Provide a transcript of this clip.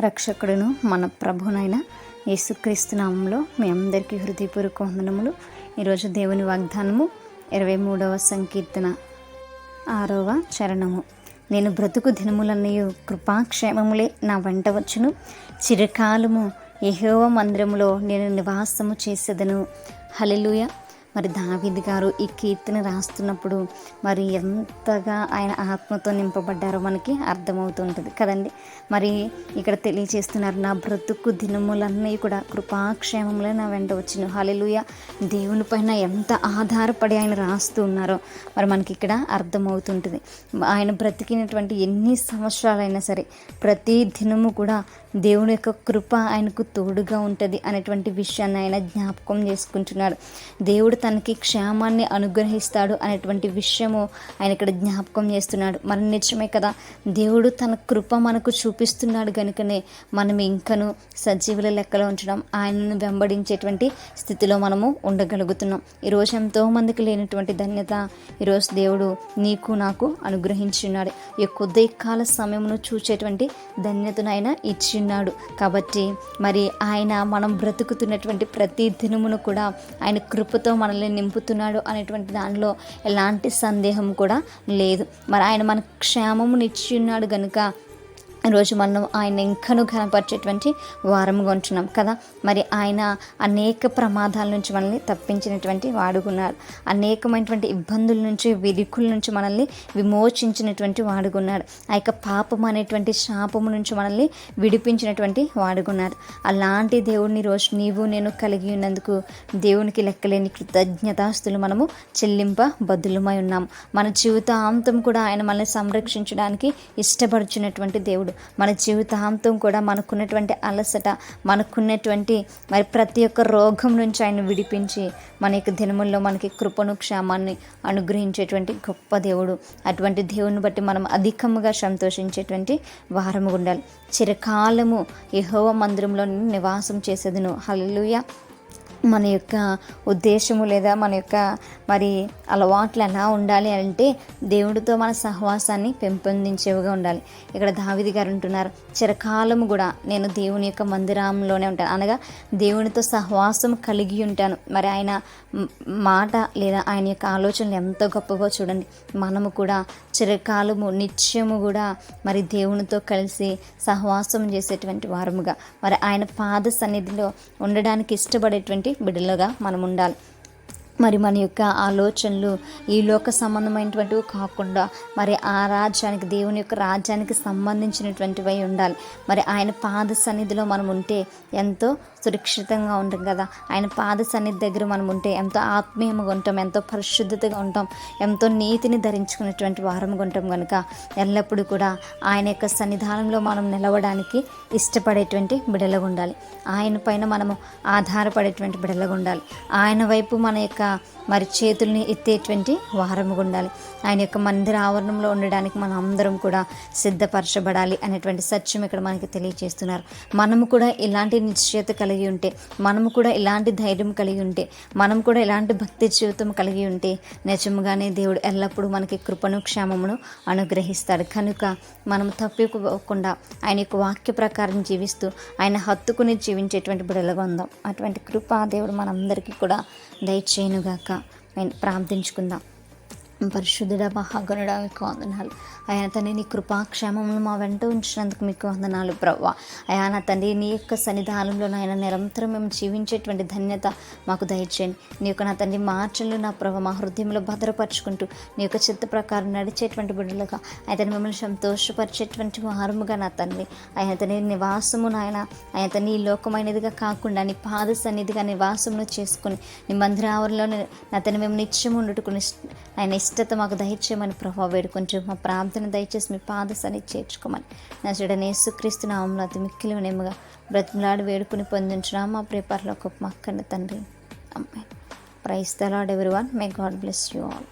రక్షకుడును మన ప్రభునైన యేసుక్రీస్తు నామంలో మీ అందరికీ హృదయపూర్వక వందనములు. ఈరోజు దేవుని వాగ్దానము ఇరవై మూడవ సంకీర్తన ఆరవ చరణము. నేను బ్రతుకు దినములన్నయు కృపాక్షేమములే నా వెంట వచ్చును. చిరకాలము యహోవ మందిరములో నేను నివాసము చేసేదను. హలెలుయ మరి దావిద్ గారు ఈ కీర్తిని రాస్తున్నప్పుడు మరి ఎంతగా ఆయన ఆత్మతో నింపబడ్డారో మనకి అర్థమవుతుంటుంది కదండి. మరి ఇక్కడ తెలియచేస్తున్నారు నా బ్రతుకు దినములన్నీ కూడా కృపాక్షేమంలో నా వెంట వచ్చిన. హాలెలుయ. దేవుని పైన ఎంత ఆధారపడి ఆయన రాస్తూ ఉన్నారో మరి మనకి ఇక్కడ అర్థమవుతుంటుంది. ఆయన బ్రతికినటువంటి ఎన్ని సంవత్సరాలైనా సరే ప్రతి దినము కూడా దేవుని యొక్క కృప ఆయనకు తోడుగా ఉంటుంది అనేటువంటి విషయాన్ని ఆయన జ్ఞాపకం చేసుకుంటున్నాడు. దేవుడు తనకి క్షేమాన్ని అనుగ్రహిస్తాడు అనేటువంటి విషయము ఆయన ఇక్కడ జ్ఞాపకం చేస్తున్నాడు. మరి నిజమే కదా దేవుడు తన కృప మనకు చూపిస్తున్నాడు కనుకనే మనం ఇంకను సజీవుల లెక్కలో ఉంచడం ఆయనను వెంబడించేటువంటి స్థితిలో మనము ఉండగలుగుతున్నాం. ఈరోజు ఎంతో మందికి లేనటువంటి ధన్యత ఈరోజు దేవుడు నీకు నాకు అనుగ్రహించున్నాడు ఈ కొద్ది కాల సమయమును చూచేటువంటి ధన్యతను ఆయన ఇచ్చిన్నాడు కాబట్టి మరి ఆయన మనం బ్రతుకుతున్నటువంటి ప్రతి దినమును కూడా ఆయన కృపతో మనల్ని నింపుతున్నాడు అనేటువంటి దానిలో ఎలాంటి సందేహం కూడా లేదు. మరి ఆయన మనకు క్షేమమునిచ్చి ఉన్నాడు కనుక రోజు మనం ఆయన ఇంకను కనపరిచేటువంటి వారముగా ఉంటున్నాం కదా. మరి ఆయన అనేక ప్రమాదాల నుంచి మనల్ని తప్పించినటువంటి వాడుకున్నాడు అనేకమైనటువంటి ఇబ్బందుల నుంచి విరికుల నుంచి మనల్ని విమోచించినటువంటి వాడుకున్నాడు ఆ యొక్క పాపం అనేటువంటి శాపము నుంచి మనల్ని విడిపించినటువంటి వాడుకున్నాడు అలాంటి దేవుడిని రోజు నీవు నేను కలిగి ఉన్నందుకు దేవునికి లెక్కలేని కృతజ్ఞతాస్తులు మనము చెల్లింప బదులుమై ఉన్నాం. మన జీవితాంతం కూడా ఆయన మనల్ని సంరక్షించడానికి ఇష్టపడుచున్నటువంటి దేవుడు మన జీవితాంతం కూడా మనకున్నటువంటి అలసట మనకున్నటువంటి మరి ప్రతి ఒక్క రోగం నుంచి ఆయన విడిపించి మన యొక్క దినముల్లో మనకి కృపను క్షేమాన్ని అనుగ్రహించేటువంటి గొప్ప దేవుడు. అటువంటి దేవుని బట్టి మనం అధికముగా సంతోషించేటువంటి వారము ఉండాలి. చిరకాలము యహోవ మందిరంలో నివాసం చేసేదను. హల్లుయ మన యొక్క ఉద్దేశము లేదా మన యొక్క మరి అలవాట్లు ఎలా ఉండాలి అంటే దేవుడితో మన సహవాసాన్ని పెంపొందించేవిగా ఉండాలి. ఇక్కడ దావిది గారు అంటున్నారు చిరకాలము కూడా నేను దేవుని యొక్క మందిరంలోనే ఉంటాను. అనగా దేవునితో సహవాసం కలిగి ఉంటాను. మరి ఆయన మాట లేదా ఆయన యొక్క ఆలోచనలు ఎంతో గొప్పగా చూడండి. మనము కూడా చిరకాలము నిత్యము కూడా మరి దేవునితో కలిసి సహవాసం చేసేటువంటి వారముగా మరి ఆయన పాద సన్నిధిలో ఉండడానికి ఇష్టపడేటువంటి బిడ్డలుగా మనం ఉండాలి మరి మన యొక్క ఆలోచనలు ఈ లోక సంబంధమైనటువంటివి కాకుండా మరి ఆ రాజ్యానికి దేవుని యొక్క రాజ్యానికి సంబంధించినటువంటివి ఉండాలి. మరి ఆయన పాద సన్నిధిలో మనం ఉంటే ఎంతో సురక్షితంగా ఉంటాం కదా. ఆయన పాద సన్నిధి దగ్గర మనం ఉంటే ఎంతో ఆత్మీయంగా ఉంటాం ఎంతో పరిశుద్ధతగా ఉంటాం ఎంతో నీతిని ధరించుకున్నటువంటి వారంగా ఉంటాం కనుక ఎల్లప్పుడూ కూడా ఆయన యొక్క సన్నిధానంలో మనం నిలవడానికి ఇష్టపడేటువంటి బిడలుగా ఉండాలి. ఆయన పైన మనము ఆధారపడేటువంటి బిడలుగా ఉండాలి. ఆయన వైపు మన యొక్క మరి చేతుల్ని ఎత్తేటువంటి వారముగా ఉండాలి. ఆయన యొక్క మందిర ఆవరణంలో ఉండడానికి మనం అందరం కూడా సిద్ధపరచబడాలి అనేటువంటి సత్యం ఇక్కడ మనకి తెలియజేస్తున్నారు. మనము కూడా ఇలాంటి నిశ్చయత కలిగి ఉంటే మనము కూడా ఇలాంటి ధైర్యం కలిగి ఉంటే మనం కూడా ఇలాంటి భక్తి జీవితం కలిగి ఉంటే నిజముగానే దేవుడు ఎల్లప్పుడూ మనకి కృపను క్షేమమును అనుగ్రహిస్తాడు. కనుక మనం తప్పిపోకుండా ఆయన యొక్క వాక్య ప్రకారం జీవిస్తూ ఆయన హత్తుకుని జీవించేటువంటి బిడలుగా ఉందాం. అటువంటి కృప దేవుడు మనందరికీ కూడా దయచేయను మేము ప్రార్థించుకుందాం. పరిశుద్ధుడ మహాగణుడ మీకు వందనాలు. ఆయన తండ్రి నీ కృపాక్షేమములు మా వెంట ఉంచినందుకు మీకు వందనాలు ప్రవ్వ. అయా తండ్రి నీ యొక్క సన్నిధానంలో నాయన నిరంతరం మేము జీవించేటువంటి ధన్యత మాకు దయచేయండి. నీ యొక్క నా తండ్రి మార్చలు నా ప్రభ మా హృదయంలో భద్రపరుచుకుంటూ నీ యొక్క చిత్త ప్రకారం నడిచేటువంటి బిడ్డలుగా అయితే మిమ్మల్ని సంతోషపరిచేటువంటి వారముగా నా తండ్రి. ఆయన తండ్రి నివాసము నాయన ఆయన తండ్రి ఈ లోకమైనదిగా కాకుండా నీ పాద సన్నిధిగా నివాసమును చేసుకుని నీ మందిరావరణలో నా తండ్రి మేము నిత్యం ఉండుకుని ఆయన ఇష్టత మాకు దయచేయమని ప్రభావ వేడుకుంటూ మా ప్రార్థన దయచేసి మీ పాద సన్ని చేర్చుకోమని. నా చెడనే యేసుక్రీస్తు నామంలో అతి మిక్కిలి నేముగా బ్రతిమలాడి వేడుకుని పొందించిన మా ప్రేపర్లో ఒక మక్కని తండ్రి. అమ్మాయి ప్రైస్ దలాడ్ లాడ్ ఎవరి one may God bless you all.